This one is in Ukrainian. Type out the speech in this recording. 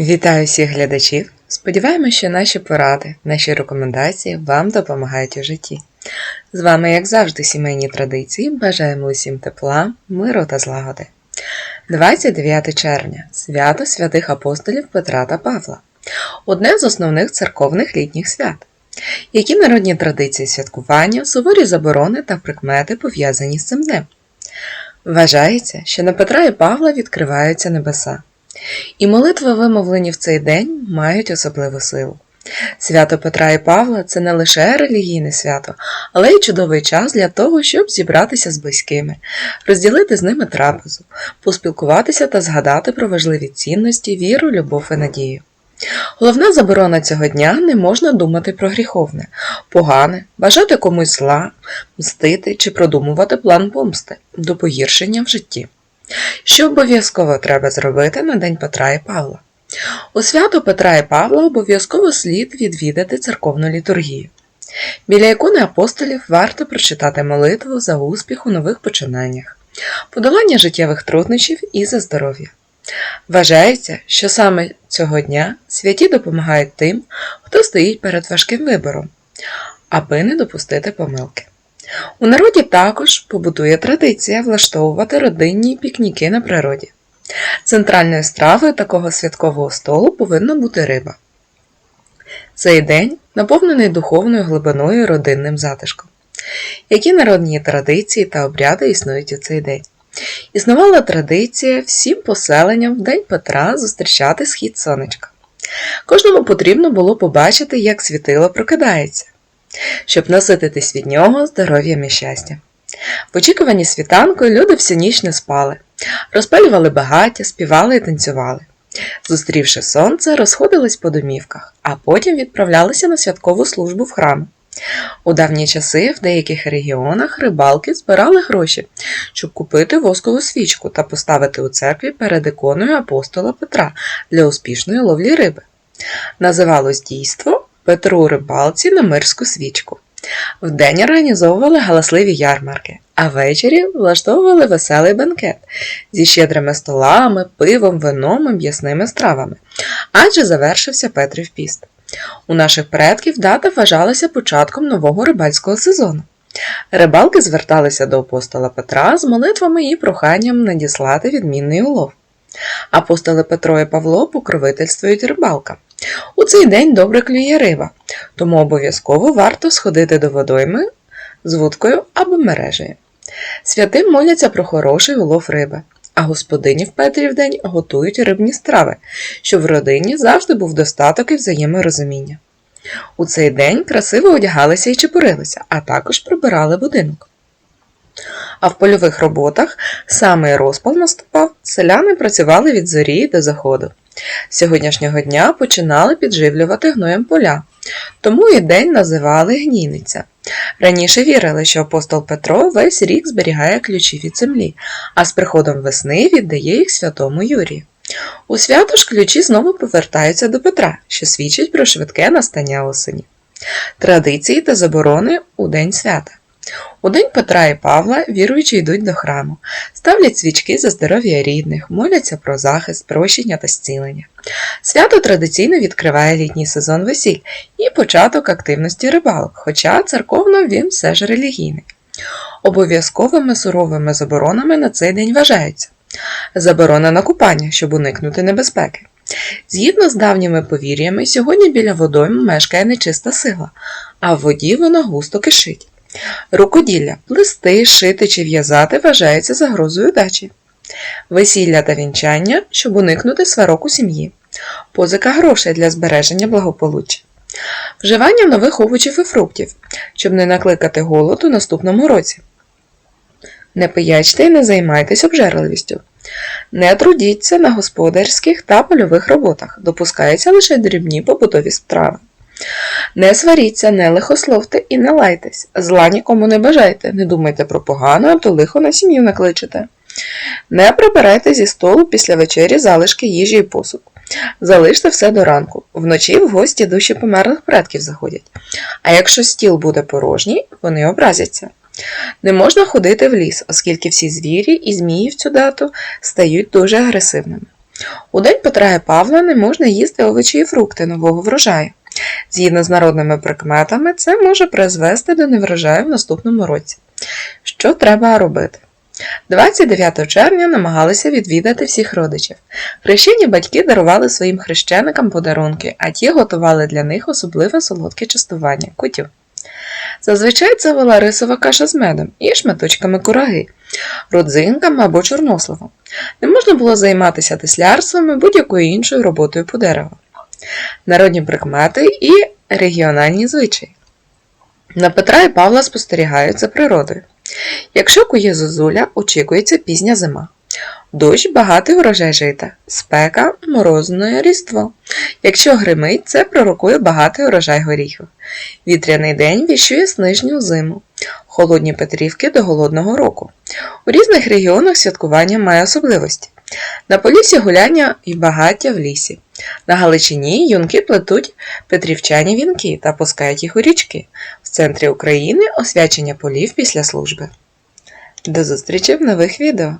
Вітаю всіх глядачів! Сподіваємося, що наші поради, наші рекомендації вам допомагають у житті. З вами, як завжди, сімейні традиції. Бажаємо усім тепла, миру та злагоди. 29 червня свято святих апостолів Петра та Павла. Одне з основних церковних літніх свят. Які народні традиції святкування, суворі заборони та прикмети пов'язані з цим днем? Вважається, що на Петра і Павла відкриваються небеса. І молитви, вимовлені в цей день, мають особливу силу. Свято Петра і Павла це не лише релігійне свято, але й чудовий час для того, щоб зібратися з близькими, розділити з ними трапезу, поспілкуватися та згадати про важливі цінності, віру, любов і надію. Головна заборона цього дня не можна думати про гріховне, погане, бажати комусь зла, мстити чи продумувати план помсти до погіршення в житті. Що обов'язково треба зробити на День Петра і Павла? У свято Петра і Павла обов'язково слід відвідати церковну літургію. Біля ікони апостолів варто прочитати молитву за успіх у нових починаннях, подолання життєвих труднощів і за здоров'я. Вважається, що саме цього дня святі допомагають тим, хто стоїть перед важким вибором, аби не допустити помилки. У народі також побутує традиція влаштовувати родинні пікніки на природі. Центральною стравою такого святкового столу повинна бути риба. Цей день наповнений духовною глибиною родинним затишком. Які народні традиції та обряди існують у цей день? Існувала традиція всім поселенням в День Петра зустрічати схід сонечка. Кожному потрібно було побачити, як світило прокидається щоб насититись від нього здоров'ям і щастям. В очікуванні світанку люди всю ніч не спали, розпалювали багаття, співали і танцювали. Зустрівши сонце, розходились по домівках, а потім відправлялися на святкову службу в храм. У давні часи в деяких регіонах рибалки збирали гроші, щоб купити воскову свічку та поставити у церкві перед іконою апостола Петра для успішної ловлі риби. Називалось дійство Петру рибалці на мирську свічку. Вдень організовували галасливі ярмарки, а ввечері влаштовували веселий бенкет зі щедрими столами, пивом, вином і м'ясними стравами, адже завершився Петрів піст. У наших предків дата вважалася початком нового рибальського сезону. Рибалки зверталися до апостола Петра з молитвами і проханням надіслати відмінний улов. Апостоли Петро і Павло покровительствують рибалкам. У цей день добре клює риба, тому обов'язково варто сходити до водойми з вудкою або мережею. Святим моляться про хороший улов риби, а господині в Петрів день готують рибні страви, щоб в родині завжди був достаток і взаєморозуміння. У цей день красиво одягалися і чепурилися, а також прибирали будинок. А в польових роботах самий розпал наступав, селяни працювали від зорі до заходу. Сьогоднішнього дня починали підживлювати гноєм поля, тому і день називали гнійниця. Раніше вірили, що апостол Петро весь рік зберігає ключі від землі, а з приходом весни віддає їх святому Юрію. У свято ж ключі знову повертаються до Петра, що свідчить про швидке настання осені. Традиції та заборони у день свята. У день Петра і Павла віруючі йдуть до храму, ставлять свічки за здоров'я рідних, моляться про захист, прощення та зцілення. Свято традиційно відкриває літній сезон весіль і початок активності рибалок, хоча церковно він все ж релігійний. Обов'язковими суровими заборонами на цей день вважаються заборона на купання, щоб уникнути небезпеки. Згідно з давніми повір'ями, сьогодні біля водойм мешкає нечиста сила, а в воді вона густо кишить. Рукоділля плести, шити чи в'язати вважається загрозою дачі. Весілля та вінчання, щоб уникнути сварок у сім'ї. Позика грошей для збереження благополуччя. Вживання нових овочів і фруктів, щоб не накликати голод у наступному році. Не пиячте і не займайтесь обжерливістю. Не трудіться на господарських та польових роботах, допускаються лише дрібні побутові страви. Не сваріться, не лихословте і не лайтесь. Зла нікому не бажайте, не думайте про погано, а то лихо на сім'ю накличете. Не прибирайте зі столу після вечері залишки їжі і посуд. Залиште все до ранку. Вночі в гості душі померлих предків заходять. А якщо стіл буде порожній, вони образяться. Не можна ходити в ліс, оскільки всі звірі і змії в цю дату стають дуже агресивними. У день Петра і Павла не можна їсти овочі і фрукти нового врожаю. Згідно з народними прикметами, це може призвести до неврожаю в наступному році. Що треба робити? 29 червня намагалися відвідати всіх родичів. Хрещені батьки дарували своїм хрещеникам подарунки, а ті готували для них особливе солодке частування кутю. Зазвичай це була рисова каша з медом і шматочками кураги, родзинками або чорносливом. Не можна було займатися теслярством і будь-якою іншою роботою по дереву. Народні прикмети і регіональні звичаї. На Петра і Павла спостерігають за природою. Якщо кує зозуля, очікується пізня зима. Дощ багатий урожай жита, спека морозне різдво. Якщо гримить, це пророкує багатий урожай горіхів. Вітряний день віщує снижню зиму, холодні Петрівки до голодного року. У різних регіонах святкування має особливості. На Поліссі гуляння і багаття в лісі. На Галичині юнки плетуть петрівчані вінки та пускають їх у річки. В центрі України освячення полів після служби. До зустрічі в нових відео!